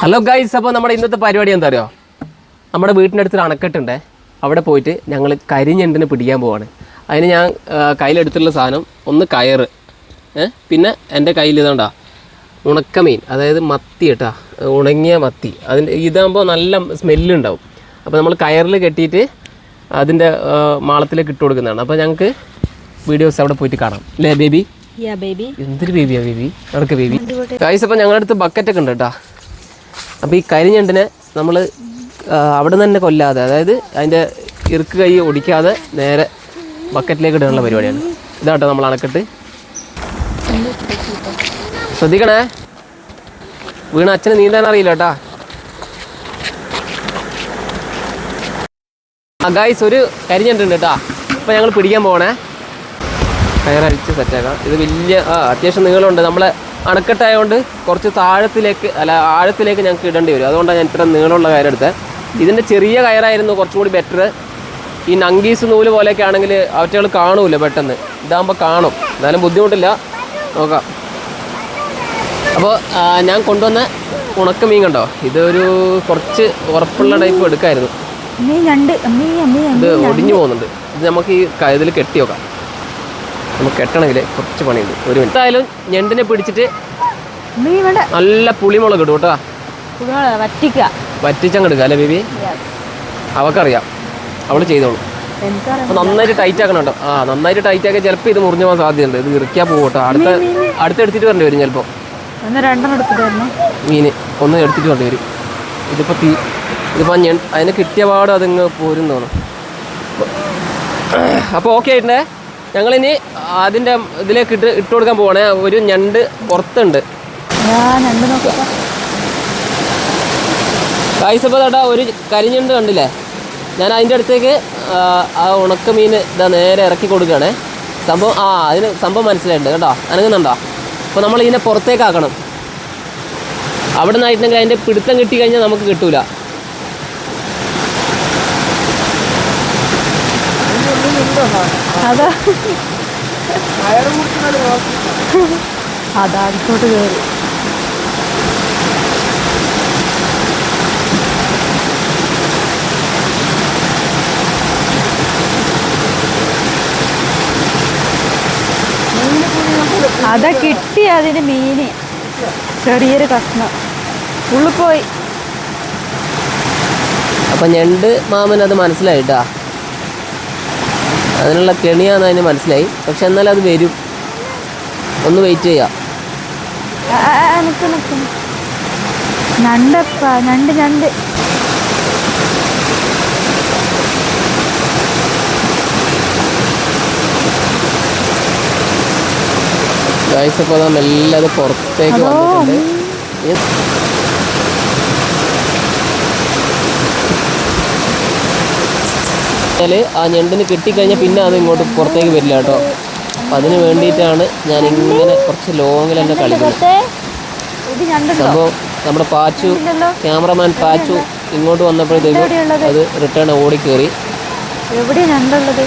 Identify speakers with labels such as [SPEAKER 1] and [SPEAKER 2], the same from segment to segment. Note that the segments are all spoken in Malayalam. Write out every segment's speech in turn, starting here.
[SPEAKER 1] ഹലോ ഗൈസ് അപ്പോൾ നമ്മുടെ ഇന്നത്തെ പരിപാടി എന്താ അറിയോ? നമ്മുടെ വീട്ടിന്റെ അടുത്തൊരു അണക്കെട്ടുണ്ട്. അവിടെ പോയിട്ട് ഞങ്ങൾ കരിഞ്ഞെണ്ടിനെ പിടിക്കാൻ പോവാണ്. അതിന് ഞാൻ കയ്യിലെടുത്തിട്ടുള്ള സാധനം ഒന്ന് കയറ്. പിന്നെ എന്റെ കയ്യിൽ ഇതുകൊണ്ടാ ഉണക്കമീൻ അതായത് മത്തി കേട്ടാ. ഉണങ്ങിയ മത്തി. അതിന്റെ ഇതാകുമ്പോൾ നല്ല സ്മെല്ലുണ്ടാവും. അപ്പോൾ നമ്മൾ കയറിൽ കെട്ടിയിട്ട് അതിന്റെ മാളത്തിലേക്ക് ഇട്ട് കൊടുക്കുന്നതാണ്. അപ്പോൾ ഞങ്ങൾക്ക് വീഡിയോസ് അവിടെ പോയിട്ട് കാണാം. അല്ലേ ബേബി? എന്തൊരു ബേബിയാ ബേബി നടക്ക് ബേബി ഗൈസ് അപ്പോൾ ഞങ്ങളുടെ അടുത്ത് ബക്കറ്റൊക്കെ ഉണ്ട് കേട്ടോ അപ്പോൾ ഈ കരിഞ്ഞണ്ടിനെ നമ്മൾ അവിടെ നിന്ന് തന്നെ കൊല്ലാതെ അതായത് അതിന്റെ ഇറുക്ക് കൈ ഒടിക്കാതെ നേരെ ബക്കറ്റിലേക്ക് ഇടാനുള്ള പരിപാടിയാണ്. ഇതാട്ടോ നമ്മൾ അണക്കെട്ട്. ശ്രദ്ധിക്കണേ? വീണ അച്ഛന് നീന്താൻ അറിയില്ല കേട്ടാ ഗായ്സ് ഒരു കരിഞ്ഞണ്ടുണ്ട് കേട്ടാ അപ്പൊ ഞങ്ങൾ പിടിക്കാൻ പോകണേ കയറഴിച്ച് സെറ്റാക്കാം ഇത് വലിയ ആ അത്യാവശ്യം നീളമുണ്ട്. നമ്മളെ അണക്കെട്ടായതുകൊണ്ട് കുറച്ച് താഴത്തിലേക്ക് അല്ല ആഴത്തിലേക്ക് ഞങ്ങൾക്ക് ഇടേണ്ടി വരും. അതുകൊണ്ടാണ് ഞാൻ ഇത്ര നീളമുള്ള കയറെടുത്തത് ഇതിന്റെ ചെറിയ കയറായിരുന്നു കുറച്ചും കൂടി ബെറ്റർ ഈ നങ്കീസ് നൂൽ പോലെയൊക്കെ ആണെങ്കിൽ അവറ്റകൾ കാണൂല പെട്ടെന്ന്. ഇതാകുമ്പോൾ കാണും. എന്നാലും ബുദ്ധിമുട്ടില്ല. നോക്കാം. അപ്പോൾ ഞാൻ കൊണ്ടുവന്ന ഉണക്ക മീൻ കണ്ടോ? ഇതൊരു കുറച്ച് ഉറപ്പുള്ള ടൈപ്പ് എടുക്കായിരുന്നു. ഇത് ഒടിഞ്ഞു പോകുന്നുണ്ട്. ഇത് നമുക്ക് ഈ ഇതിൽ കെട്ടി വെക്കാം. നമുക്ക് കെട്ടണമെങ്കിൽ കുറച്ച് പണിയുണ്ട്. ഒരു മിനിറ്റ്. എന്തായാലും ഞണ്ടിനെ പിടിച്ചിട്ട്
[SPEAKER 2] മീൻ വേണ്ട
[SPEAKER 1] നല്ല പുളിമുളക് ഇടും കേട്ടോ.
[SPEAKER 2] വറ്റിക്ക വറ്റിക്കുക.
[SPEAKER 1] വറ്റിച്ചങ്ങ് എടുക്കുക അല്ലേ ബേബി? അവക്കറിയാം. അവൾ ചെയ്തോളൂ. അപ്പോൾ നന്നായിട്ട് ടൈറ്റ് ആക്കണം കേട്ടോ. ആ നന്നായിട്ട് ടൈറ്റ് ആക്കിയാൽ ചിലപ്പോൾ ഇത് മുറിഞ്ഞു പോകാൻ സാധ്യതയുണ്ട്. ഇത് ഇറക്കിയാൽ പോകും കേട്ടോ. അടുത്ത എടുത്തിട്ട് വരേണ്ടി വരും ചിലപ്പോൾ
[SPEAKER 2] മീന്
[SPEAKER 1] മീൻ ഒന്ന് എടുത്തിട്ട് വരേണ്ടി വരും. ഇതിപ്പോൾ തീ ഇതിപ്പോൾ ഞാൻ അതിന് കിട്ടിയ പാട് അതിങ്ങ് പോരും തോന്നും അപ്പോൾ ഓക്കെ ആയിട്ടുണ്ടേ ഞങ്ങളിനി അതിന്റെ ഇതിലേക്ക് ഇട്ട് ഇട്ട് കൊടുക്കാൻ പോവാണ്. ഒരു ഞണ്ട് പുറത്തുണ്ട്. കായ്സപ്പോൾ ചേട്ടാ ഒരു കരിഞ്ഞുണ്ട് കണ്ടില്ലേ? ഞാൻ അതിന്റെ അടുത്തേക്ക് ആ, ആ ഉണക്ക മീൻ ഇതാ നേരെ ഇറക്കി കൊടുക്കുകയാണേ. സംഭവം ആ അതിന് സംഭവം മനസ്സിലായിട്ടുണ്ട് കേട്ടോ. അനങ്ങുന്നുണ്ടോ? അപ്പോൾ നമ്മൾ ഇതിനെ പുറത്തേക്കാക്കണം. അവിടെ നിന്നായിട്ടുണ്ടെങ്കിൽ അതിന്റെ പിടുത്തം കിട്ടി കഴിഞ്ഞാൽ നമുക്ക് കിട്ടൂല.
[SPEAKER 2] അതാ. കയറി അതാ കിട്ടി അതിന് മീന്. ചെറിയൊരു കഷ്ണം. ഉള്ളിൽ പോയി.
[SPEAKER 1] അപ്പം ഞണ്ട് മാമൻ അത് മനസ്സിലായിട്ടാ? അതിനുള്ള കെണിയാന്ന് അതിന് മനസ്സിലായി. പക്ഷെ എന്നാലും അത് വരും. ഒന്ന് വെയിറ്റ് ചെയ്യാം.
[SPEAKER 2] ഞണ്ടപ്പ ഞണ്ട് ഞണ്ട്
[SPEAKER 1] ഗൈസ് അപ്പോൾ അതാ മെല്ലെ പുറത്തേക്ക് വന്നിട്ടുണ്ട് ഇത് ാൽ ആ ഞണ്ടിന് കിട്ടിക്കഴിഞ്ഞാൽ പിന്നെ അത് ഇങ്ങോട്ട് പുറത്തേക്ക് വരില്ല കേട്ടോ. അപ്പം അതിന് വേണ്ടിയിട്ടാണ് ഞാൻ ഇങ്ങനെ കുറച്ച് ലോങ്ങിൽ തന്നെ കളിക്കുന്നത് അപ്പോൾ നമ്മുടെ പാച്ചു ക്യാമറമാൻ പാച്ചു ഇങ്ങോട്ട് വന്നപ്പോഴത്തേക്കും അത് റിട്ടേൺ ഓടി കയറി
[SPEAKER 2] എവിടെയാ ഞണ്ടുള്ളത്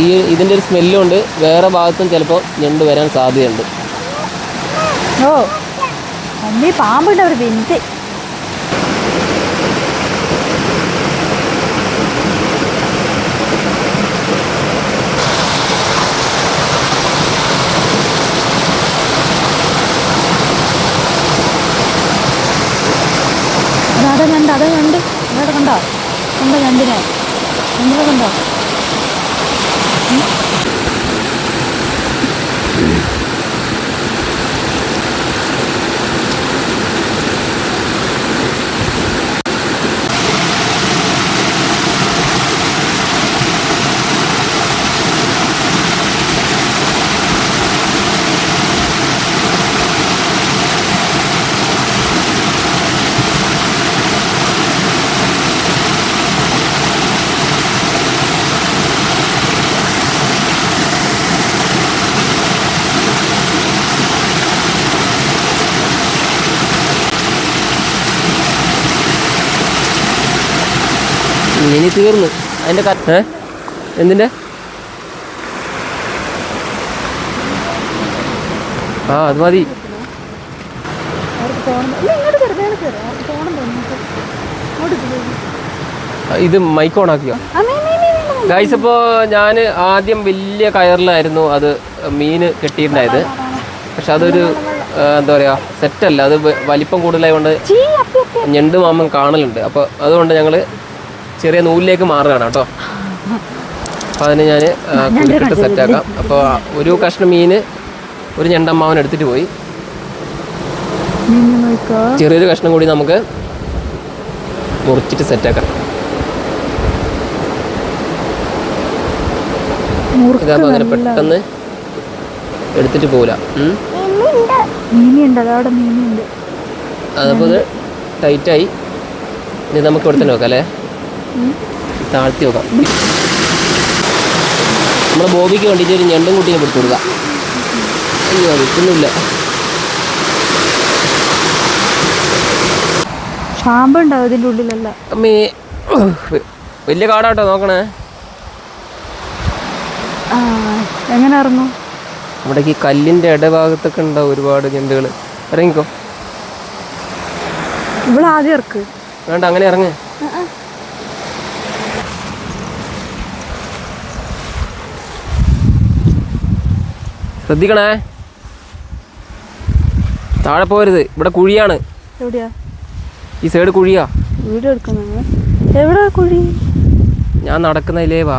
[SPEAKER 1] ഈ ഇതിന്റെ ഒരു സ്മെല്ലും ഉണ്ട്. വേറെ ഭാഗത്തും ചിലപ്പോൾ ഞണ്ട് വരാൻ സാധ്യതയുണ്ട്.
[SPEAKER 2] ഓ പാമ്പിട്ട് അവർ ഒരു ഞണ്ട് അതാ ഞണ്ട് ഇവിടെ കണ്ടോ? കണ്ടോ ഞണ്ടിനെ ഞണ്ടിനെ കണ്ടോ?
[SPEAKER 1] ഇനി തീർന്നു. അതിന്റെ ഏ? എന്തിന്റെ ആ അത് മതി. ഇത് മൈക്ക് ഓൺ ആക്കിയോ? ഗൈസ് ഇപ്പോൾ ഞാൻ ആദ്യം വലിയ കയറിലായിരുന്നു അത് മീൻ കെട്ടിയിട്ടുണ്ടായത്. പക്ഷെ അതൊരു എന്താ പറയുക സെറ്റല്ല അത് വ- വലിപ്പം കൂടുതലായതുകൊണ്ട് ഞണ്ട് മാമൻ കാണലുണ്ട്. അപ്പോൾ അതുകൊണ്ട് ഞങ്ങൾ ചെറിയ നൂലിലേക്ക് മാറുകയാണ് കേട്ടോ. അപ്പോൾ അതിന് ഞാൻ കുളിക്കിട്ട് സെറ്റാക്കാം അപ്പോൾ ഒരു കഷ്ണം മീൻ ഒരു ഞണ്ടമ്മാവൻ എടുത്തിട്ട് പോയി.
[SPEAKER 2] നോക്കോ.
[SPEAKER 1] ചെറിയൊരു കഷ്ണം കൂടി നമുക്ക് മുറിച്ചിട്ട് സെറ്റാക്കാം ഇതാകുമ്പോൾ അങ്ങനെ പെട്ടെന്ന് എടുത്തിട്ട് പോകില്ല അതപ്പോൾ ടൈറ്റായി ഇനി നമുക്ക് ഇവിടെ തന്നെ വെക്കാം അല്ലേ? താഴ്ത്തി വെക്കാം. നമ്മളെ ബോബിക്ക് വേണ്ടിയിട്ട് ഒരു ഞണ്ടും കുട്ടിയെ പിടിച്ചു കൊടുക്കാം. അയ്യോ കിട്ടുന്നില്ല
[SPEAKER 2] ഷാമ്പ് ഉണ്ടാവും ഇതിന്റെ ഉള്ളിലല്ല.
[SPEAKER 1] അമ്മേ വലിയ കാടാട്ടോ നോക്കണേ.
[SPEAKER 2] എങ്ങനെ ഇറങ്ങും
[SPEAKER 1] നമ്മുടെ ഈ കല്ലിന്റെ ഇടഭാഗത്തൊക്കെ ഉണ്ടാവും ഒരുപാട് ഞണ്ടുകൾ ഇറങ്ങിക്കോ.
[SPEAKER 2] ഇവിടെ ആദ്യം ഇറക്ക്.
[SPEAKER 1] വേണ്ട അങ്ങനെ ഇറങ്ങ്. ശ്രദ്ധിക്കണേ. താഴെ പോരുത്. ഇവിടെ കുഴിയാണ്.
[SPEAKER 2] എവിടെയാ?
[SPEAKER 1] ഈ സൈഡ് കുഴിയാ.
[SPEAKER 2] വീഡിയോ എടുക്കുന്ന എവിടെയാ കുഴി?
[SPEAKER 1] ഞാൻ നടക്കുന്നതിലേ വാ.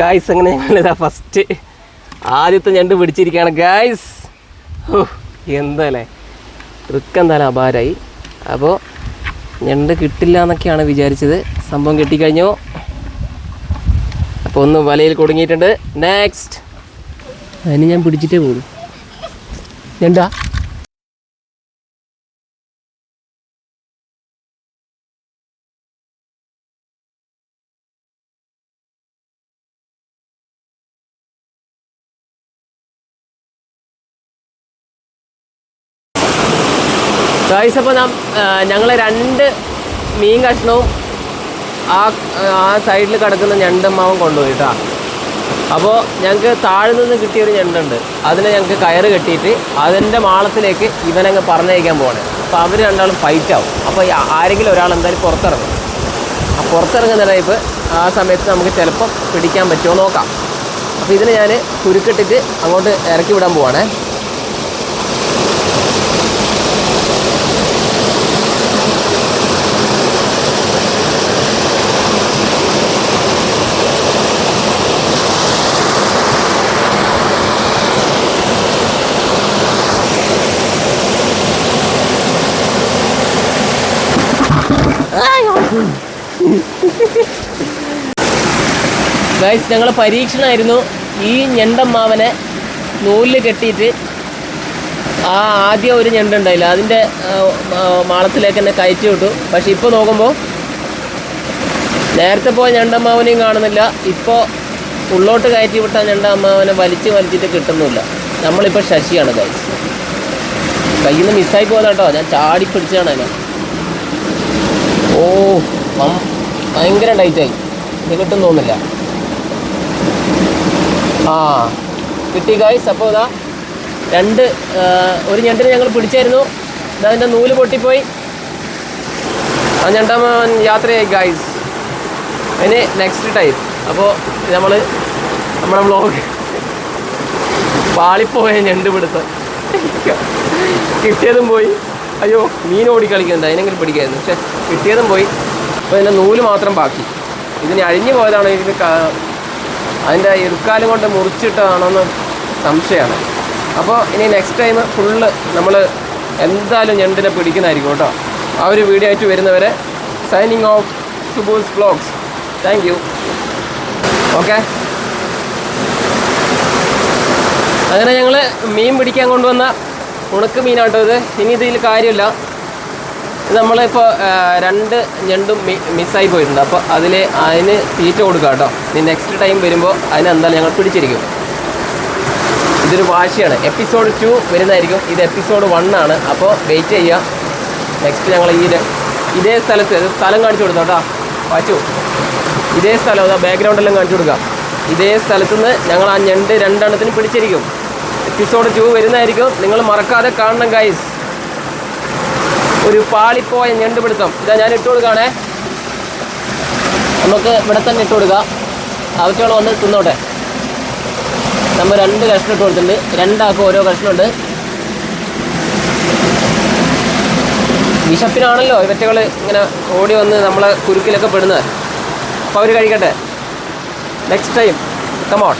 [SPEAKER 1] ഗായ്സ് അങ്ങനെ ഞങ്ങളിതാ ഫസ്റ്റ് ആദ്യത്തെ ഞണ്ട് പിടിച്ചിരിക്കുകയാണ്. ഗായ്സ് ഓ എന്താല്ലേ? ട്രിക്ക് എന്തായാലും അപാരായി. അപ്പോൾ ഞണ്ട് കിട്ടില്ല എന്നൊക്കെയാണ് വിചാരിച്ചത്. സംഭവം കിട്ടിക്കഴിഞ്ഞു. അപ്പോൾ ഒന്ന് വലയിൽ കുടുങ്ങിയിട്ടുണ്ട്. നെക്സ്റ്റ് അതിന് ഞാൻ പിടിച്ചിട്ടേ പോകും ഞണ്ടാ? ഗായ്സ് അപ്പോൾ നാം ഞങ്ങൾ രണ്ട് മീൻ കഷ്ണവും ആ ആ സൈഡിൽ കിടക്കുന്ന ഞണ്ടമ്മാവും കൊണ്ടുപോയി കേട്ടോ അപ്പോൾ ഞങ്ങൾക്ക് താഴെ നിന്ന് കിട്ടിയൊരു ഞണ്ടുണ്ട്. അതിനെ ഞങ്ങൾക്ക് കയറ് കെട്ടിയിട്ട് അതിന്റെ മാളത്തിലേക്ക് ഇവനങ്ങ് പറഞ്ഞയക്കാൻ പോകണേ അപ്പോൾ അവർ രണ്ടാളും ഫൈറ്റ് ആവും. അപ്പോൾ ആരെങ്കിലും ഒരാൾ എന്തായാലും പുറത്തിറങ്ങും. ആ പുറത്തിറങ്ങുന്ന ടൈപ്പ് ആ സമയത്ത് നമുക്ക് ചിലപ്പം പിടിക്കാൻ പറ്റുമോ നോക്കാം. അപ്പോൾ ഇതിന് ഞാൻ കുരുക്കിട്ടിട്ട് അങ്ങോട്ട് ഇറക്കി വിടാൻ പോവാണേ. ഗൈസ് ഞങ്ങൾ പരീക്ഷണമായിരുന്നു ഈ ഞണ്ടമ്മാവനെ നൂലിൽ കെട്ടിയിട്ട് ആ ആദ്യം ഒരു ഞണ്ടുണ്ടായില്ല അതിന്റെ മാളത്തിലേക്ക് തന്നെ കയറ്റി വിട്ടു. പക്ഷെ ഇപ്പോൾ നോക്കുമ്പോൾ നേരത്തെ പോയ ഞണ്ടമ്മാവനെയും കാണുന്നില്ല. ഇപ്പോൾ ഉള്ളോട്ട് കയറ്റി വിട്ട ഞണ്ടമ്മാവനെ വലിച്ച് വലിച്ചിട്ട് കിട്ടുന്നില്ല. നമ്മളിപ്പോൾ ശശിയാണ് ഗൈസ് കയ്യിൽ നിന്ന് മിസ്സായി പോകുന്ന കേട്ടോ ഞാൻ ചാടി പിടിച്ചതാണ് അതിനെ ഓ ഭയങ്കര ടൈറ്റായി ഇത് കിട്ടും തോന്നില്ല. ആ കിട്ടി ഗായ്സ് അപ്പോൾ ഇതാ രണ്ട് ഒരു ഞണ്ടിനെ ഞങ്ങൾ പിടിച്ചായിരുന്നു. അതിന്റെ നൂൽ പൊട്ടിപ്പോയി. ആ ഞണ്ടാമൻ യാത്രയായി ഗായ്സ് ഇനി നെക്സ്റ്റ് ടൈം അപ്പോൾ നമ്മൾ നമ്മുടെ വ്ളോഗ് പാളിപ്പോയ ഞണ്ട് പിടുത്തം. കിട്ടിയതും പോയി. അയ്യോ മീൻ ഓടി കളിക്കുന്നുണ്ട്. അതിനെങ്കിലും പിടിക്കായിരുന്നു. പക്ഷെ കിട്ടിയതും പോയി. അപ്പോൾ ഇതിന്റെ നൂൽ മാത്രം ബാക്കി. ഇതിന് അഴിഞ്ഞു പോയതാണോ ഇതിന് അതിന്റെ ഇറുക്കാലും കൊണ്ട് മുറിച്ചിട്ടതാണോ എന്ന് സംശയമാണ്. അപ്പോൾ ഇനി നെക്സ്റ്റ് ടൈം ഫുള്ള് നമ്മൾ എന്തായാലും ഞണ്ടിനെ പിടിക്കുന്നതായിരിക്കും കേട്ടോ. ആ ഒരു വീഡിയോ ആയിട്ട് വരുന്നവരെ സൈനിങ് ഓഫ് സുബൂസ് ബ്ലോഗ്സ് താങ്ക് യു ഓക്കെ അങ്ങനെ ഞങ്ങൾ മീൻ പിടിക്കാൻ കൊണ്ടുവന്ന ഉണക്ക് മീനാട്ടോ ഇത്. ഇനി ഇതിൽ കാര്യമില്ല. നമ്മളിപ്പോൾ രണ്ട് ഞണ്ടും മിസ്സായി പോയിട്ടുണ്ട്. അപ്പോൾ അതിൽ അതിന് തീറ്റ കൊടുക്കുക കേട്ടോ. ഇനി നെക്സ്റ്റ് ടൈം വരുമ്പോൾ അതിന് എന്തായാലും ഞങ്ങൾ പിടിച്ചിരിക്കും. ഇതൊരു വാശിയാണ്. എപ്പിസോഡ് ടു വരുന്നതായിരിക്കും. ഇത് എപ്പിസോഡ് വൺ ആണ്. അപ്പോൾ വെയിറ്റ് ചെയ്യാം. നെക്സ്റ്റ് ഞങ്ങൾ ഈ ഇതേ സ്ഥലത്ത് സ്ഥലം കാണിച്ചു കൊടുക്കാം കേട്ടോ. വാച്ചു. ഇതേ സ്ഥലം ബാക്ക്ഗ്രൗണ്ടെല്ലാം കാണിച്ചു കൊടുക്കാം. ഇതേ സ്ഥലത്തുനിന്ന് ഞങ്ങൾ ആ ഞണ്ട് രണ്ടെണ്ണത്തിന് പിടിച്ചിരിക്കും. എപ്പിസോഡ് ടു വരുന്നതായിരിക്കും. നിങ്ങൾ മറക്കാതെ കാണണം ഗൈസ് ഒരു പാളിപ്പോയ ഞണ്ടുപിടുത്തം. ഇതാ ഞാൻ ഇട്ട് കൊടുക്കുകയാണേ. നമുക്ക് ഇവിടെ തന്നെ ഇട്ട് കൊടുക്കാം. ആവശ്യമുള്ള വന്ന് തിന്നോട്ടെ. നമ്മൾ രണ്ട് കഷ്ണം ഇട്ട് കൊടുത്തിട്ടുണ്ട്. രണ്ടാൾക്കും ഓരോ കഷ്ണമുണ്ട്. വിശപ്പിനാണല്ലോ ഇവറ്റകൾ ഇങ്ങനെ ഓടി വന്ന് നമ്മളെ കുരുക്കിലൊക്കെ പെടുന്നത്. അപ്പോൾ അവർ കഴിക്കട്ടെ. Next time come on